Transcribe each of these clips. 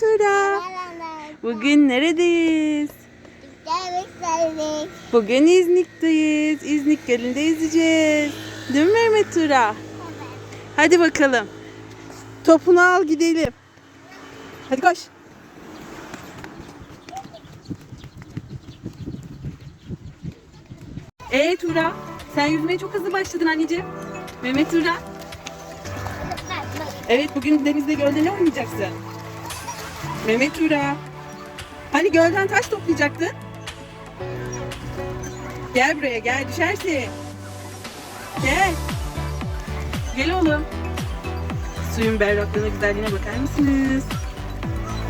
Tura. Bugün neredeyiz? Bugün İznik'teyiz. İznik Gölü'nde izleyeceğiz. Değil mi Mehmet Tura? Hadi bakalım. Topunu al gidelim. Hadi koş. Ee Tura, sen yüzmeye çok hızlı başladın anneciğim. Mehmet Tura. Evet bugün denizde gölde ne oynayacaksın? Mehmet Tura. Hani gölden taş toplayacaktın? Gel buraya gel düşersin. Gel. Gel oğlum. Suyun berraklığına güzelliğine bakar mısınız?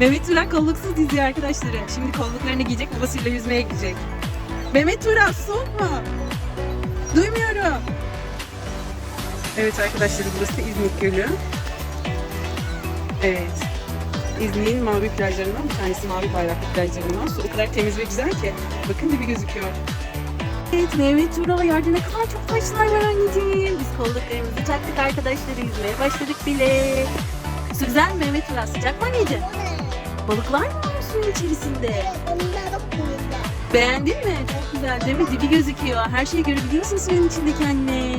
Mehmet Tura kolluksuz diziyor arkadaşları. Şimdi kolluklarını giyecek babasıyla yüzmeye gidecek. Mehmet Tura soğuk mu? Duymuyorum. Evet arkadaşlar burası İznik Gölü. Evet. İznik'in mavi plajlarından bir tanesi mavi bayraklı plajlarından. Su o kadar temiz ve güzel ki. Bakın dibi gözüküyor. Evet Mehmet Tura yerde ne kadar çok taşlar var anneciğim. Biz kolluklarımızı taktık arkadaşlar yüzmeye başladık bile. Su güzel mi Mehmet Tura? Sıcak mı anneciğim? Balıklar mı var suyun içerisinde? Beğendin mi? Çok güzel değil mi? Dibi gözüküyor. Her şeyi görebiliyorsun suyun içindeki anne.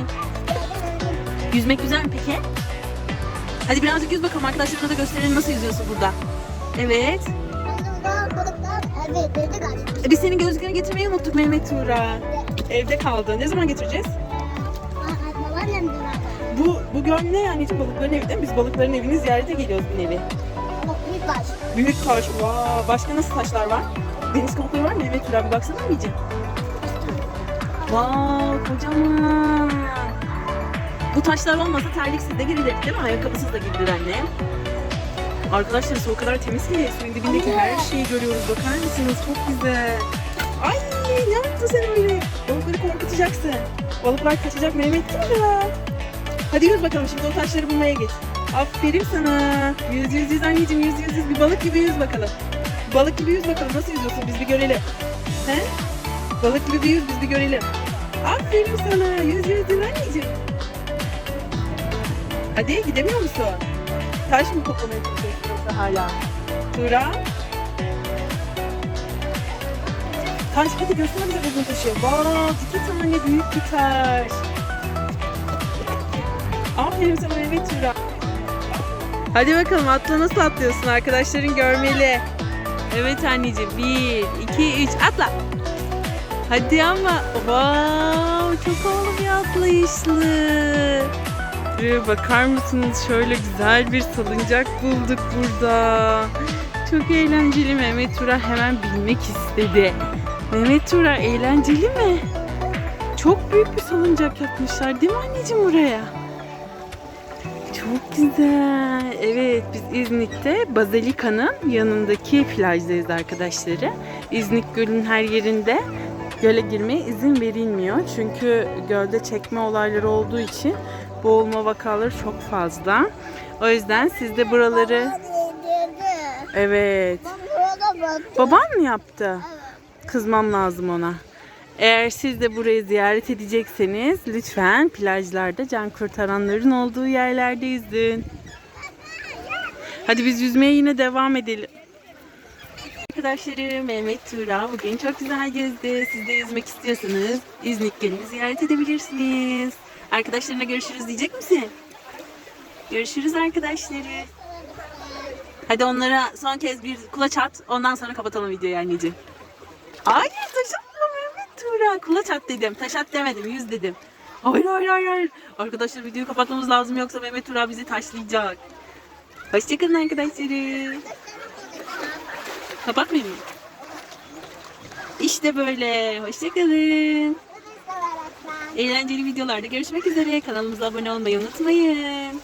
Yüzmek güzel mi peki? Hadi birazcık yüz bakalım arkadaşlarına da gösterelim nasıl yüzüyorsun burada. Evet. E biz senin gözlüklerini getirmeyi unuttuk Mehmet Tuğra. Evde kaldı. Ne zaman getireceğiz? Bu, bu göl ne anneciğim? Balıkların evi değil mi? Biz balıkların evini ziyarete geliyoruz bir nevi. Büyük taş. Vaa. Başka nasıl taşlar var? Deniz kabukları var mı Mehmet Tuğra? Bir baksana anneciğim. Vaa kocaman. Bu taşlar olmasa terliksiz de girilir değil mi? Ayakkabısız da girilir anne. Arkadaşlar su o kadar temiz ki suyun dibindeki her şeyi görüyoruz. Bakar mısınız? Çok güzel. Ay ne yaptın sen öyle? Balıkları korkutacaksın. Balıklar kaçacak Mehmet Tuğra. Hadi yüz bakalım şimdi o taşları bulmaya git. Aferin sana. Yüz yüz yüz anneciğim yüz yüz yüz. Bir balık gibi yüz bakalım. Balık gibi yüz bakalım. Nasıl yüzüyorsun biz bir görelim. He? Balık gibi bir yüz biz bir görelim. Aferin sana. Yüz Hadi gidemiyor musun? Taş mı toplamaya çalışıyorsun yoksa hala? Tura. Taş hadi göster bize bulduğun taşı. Bak iki tane büyük bir taş. Aferin sana Mehmet Tura. Hadi bakalım atla nasıl atlıyorsun arkadaşların görmeli. Evet anneciğim bir, iki, üç atla. Hadi ama wow, çok havalı bir atlayışlı. Şuraya bakar mısınız? Şöyle güzel bir salıncak bulduk burada. Çok eğlenceli Mehmet Tura hemen bilmek istedi. Mehmet Tura eğlenceli mi? Çok büyük bir salıncak yapmışlar değil mi anneciğim buraya? Çok güzel. Evet biz İznik'te Bazilika'nın yanındaki plajdayız arkadaşları. İznik Gölü'nün her yerinde göle girmeye izin verilmiyor. Çünkü gölde çekme olayları olduğu için boğulma vakaları çok fazla. O yüzden siz de buraları... Evet. Baban mı yaptı? Kızmam lazım ona. Eğer siz de burayı ziyaret edecekseniz lütfen plajlarda can kurtaranların olduğu yerlerde yüzün. Hadi biz yüzmeye yine devam edelim. Arkadaşlarım Mehmet Tuğra bugün çok güzel gezdi. Siz de yüzmek istiyorsanız İznik Gölü'nü ziyaret edebilirsiniz. Arkadaşlarına görüşürüz diyecek misin? Görüşürüz arkadaşları. Hadi onlara son kez bir kulaç at. Ondan sonra kapatalım videoyu anneciğim. Hayır taş atma Mehmet Tuğra. Kulaç at dedim. Taş at demedim. Yüz dedim. Hayır hayır hayır. Arkadaşlar videoyu kapatmamız lazım yoksa Mehmet Tuğra bizi taşlayacak. Hoşçakalın arkadaşlarım. Kapatmayayım mı? İşte böyle. Hoşçakalın. Eğlenceli videolarda görüşmek üzere. Kanalımıza abone olmayı unutmayın.